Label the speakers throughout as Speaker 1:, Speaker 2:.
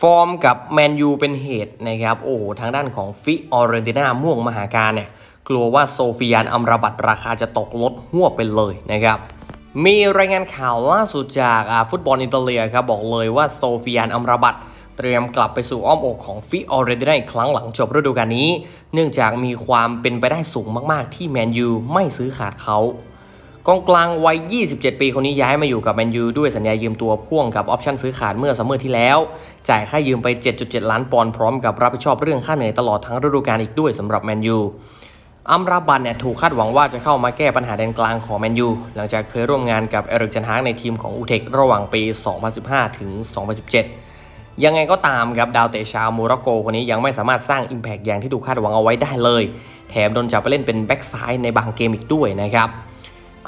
Speaker 1: ฟอร์มกับแมนยูเป็นเหตุนะครับโอ้โหทางด้านของฟิออเรนติน่าม่วงมหาการเนี่ยกลัวว่าโซฟิยานอัมราบัตราคาจะตกลดหัวไปเลยนะครับมีรายงานข่าวล่าสุดจากฟุตบอลอิตาเลียครับบอกเลยว่าโซฟิยานอัมราบัตเตรียมกลับไปสู่อ้อมอกของฟิออเรนติน่าอีกครั้งหลังจบฤดูกาลนี้ เนื่องจากมีความเป็นไปได้สูงมาก ๆ ที่แมนยูไม่ซื้อขาดเขา กองกลางวัย 27 ปีคนนี้ย้ายมาอยู่กับแมนยูด้วยสัญญายืมตัวพ่วงกับออปชั่นซื้อขาดเมื่อซัมเมอร์ที่แล้ว จ่ายค่ายืมไป 7.7 ล้านปอนด์พร้อมกับรับผิดชอบเรื่องค่าเหนื่อยตลอดทั้งฤดูกาลอีกด้วยสำหรับแมนยูอัมราบันเนี่ยถูกคาดหวังว่าจะเข้ามาแก้ปัญหาแดนกลางของแมนยูหลังจากเคยร่วมงานกับเอริกเจนฮากในทีมของอูเทคระหว่างปี 2015 ถึง 2017 ยังไงก็ตามครับดาวเตะชาวโมร็อกโกคนนี้ยังไม่สามารถสร้าง Impact อย่างที่ถูกคาดหวังเอาไว้ได้เลย แถมโดนจับไปเล่นเป็นแบ็กซ้ายในบางเกมอีกด้วยนะครับ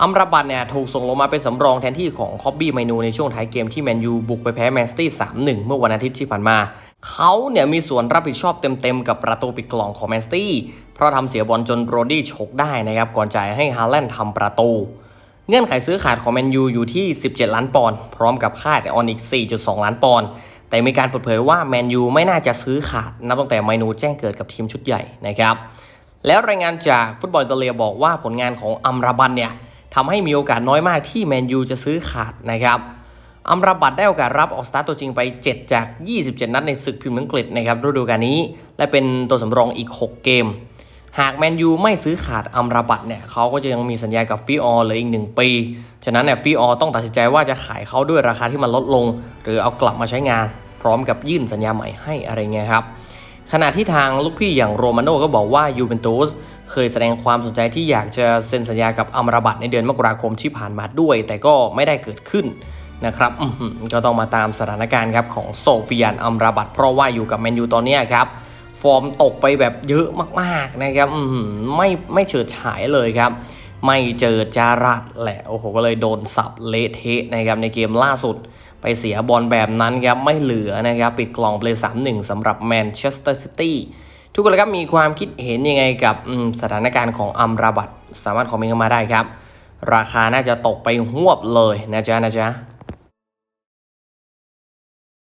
Speaker 1: อัมราบัตเนี่ยถูกส่งลงมาเป็นสำรองแทนที่ของคอบบี้ไมนูในช่วงท้ายเกมที่แมนยูบุกไปแพ้แมนซิตี้ 3-1 เมื่อวันอาทิตย์ที่ผ่านมา เขาเนี่ยมีส่วนรับผิดชอบเต็มๆ กับประตูปิดกล่องของแมนซิตี้ เพราะทำเสียบอลจนโรดี้ฉกได้นะครับ ก่อนจ่ายให้ฮาแลนด์ทำประตู เงื่อนไขซื้อขาดของแมนยูอยู่ที่ 17 ล้านปอนด์พร้อมกับค่าแต่ออนอีก 4.2 ล้านปอนด์แต่มีการเปิดเผยว่าแมนยูไม่น่าจะซื้อขาดนับตั้งแต่ไมนูแจ้งเกิดกับทีมชุดใหญ่นะครับแล้วรายงานจากฟุตบอลอิตาเลียบอกว่าผลงานของอัมราบันเนี่ย ทำให้มีโอกาสน้อยมากที่แมนยูจะซื้อขาดนะครับอัมราบัตได้โอกาสรับออกสตาร์ตัวจริงไป 7 จาก 27 นัดในศึกพรีเมียร์อังกฤษนะครับฤดูกาลนี้ และเป็นตัวสำรองอีก 6 เกม หากแมนยูไม่ซื้อขาดอัมราบัตเนี่ยเขาก็จะยังมีสัญญากับฟิออเลืออีก 1 ปี ฉะนั้นเนี่ยฟิออต้องตัดสินใจว่าจะขายเขาด้วยราคาที่มันลดลง หรือเอากลับมาใช้งาน พร้อมกับยื่นสัญญาใหม่ให้อะไรเงี้ยครับขณะที่ทางลูกพี่อย่างโรมาโน่ก็บอกว่ายูเวนตุส เคยแสดงความสนใจที่อยากจะเซ็นสัญญากับอัมราบัตในเดือนมกราคมที่ผ่านมาด้วย แต่ก็ไม่ได้เกิดขึ้นนะครับก็ต้องมาตามสถานการณ์ครับของโซฟิยานอัมราบัตเพราะว่าอยู่กับแมนยูตอนนี้ครับฟอร์มตกไปแบบเยอะมากๆนะครับไม่ไม่เฉิดฉายเลยครับ ไม่เจอจารัดแหละโอ้โหก็เลยโดนสับเละเทะนะครับในเกมล่าสุดไปเสียบอลแบบนั้นครับไม่เหลือนะครับปิดกล่องเลย3-1สำหรับแมนเชสเตอร์ซิตี้ ทุกคนครับมีความคิดเห็นยังไงกับสถานการณ์ของอัมราบัตสามารถคอมเมนต์เข้ามาได้ครับ ราคาน่าจะตกไปหวบเลยนะจ๊ะนะจ๊ะ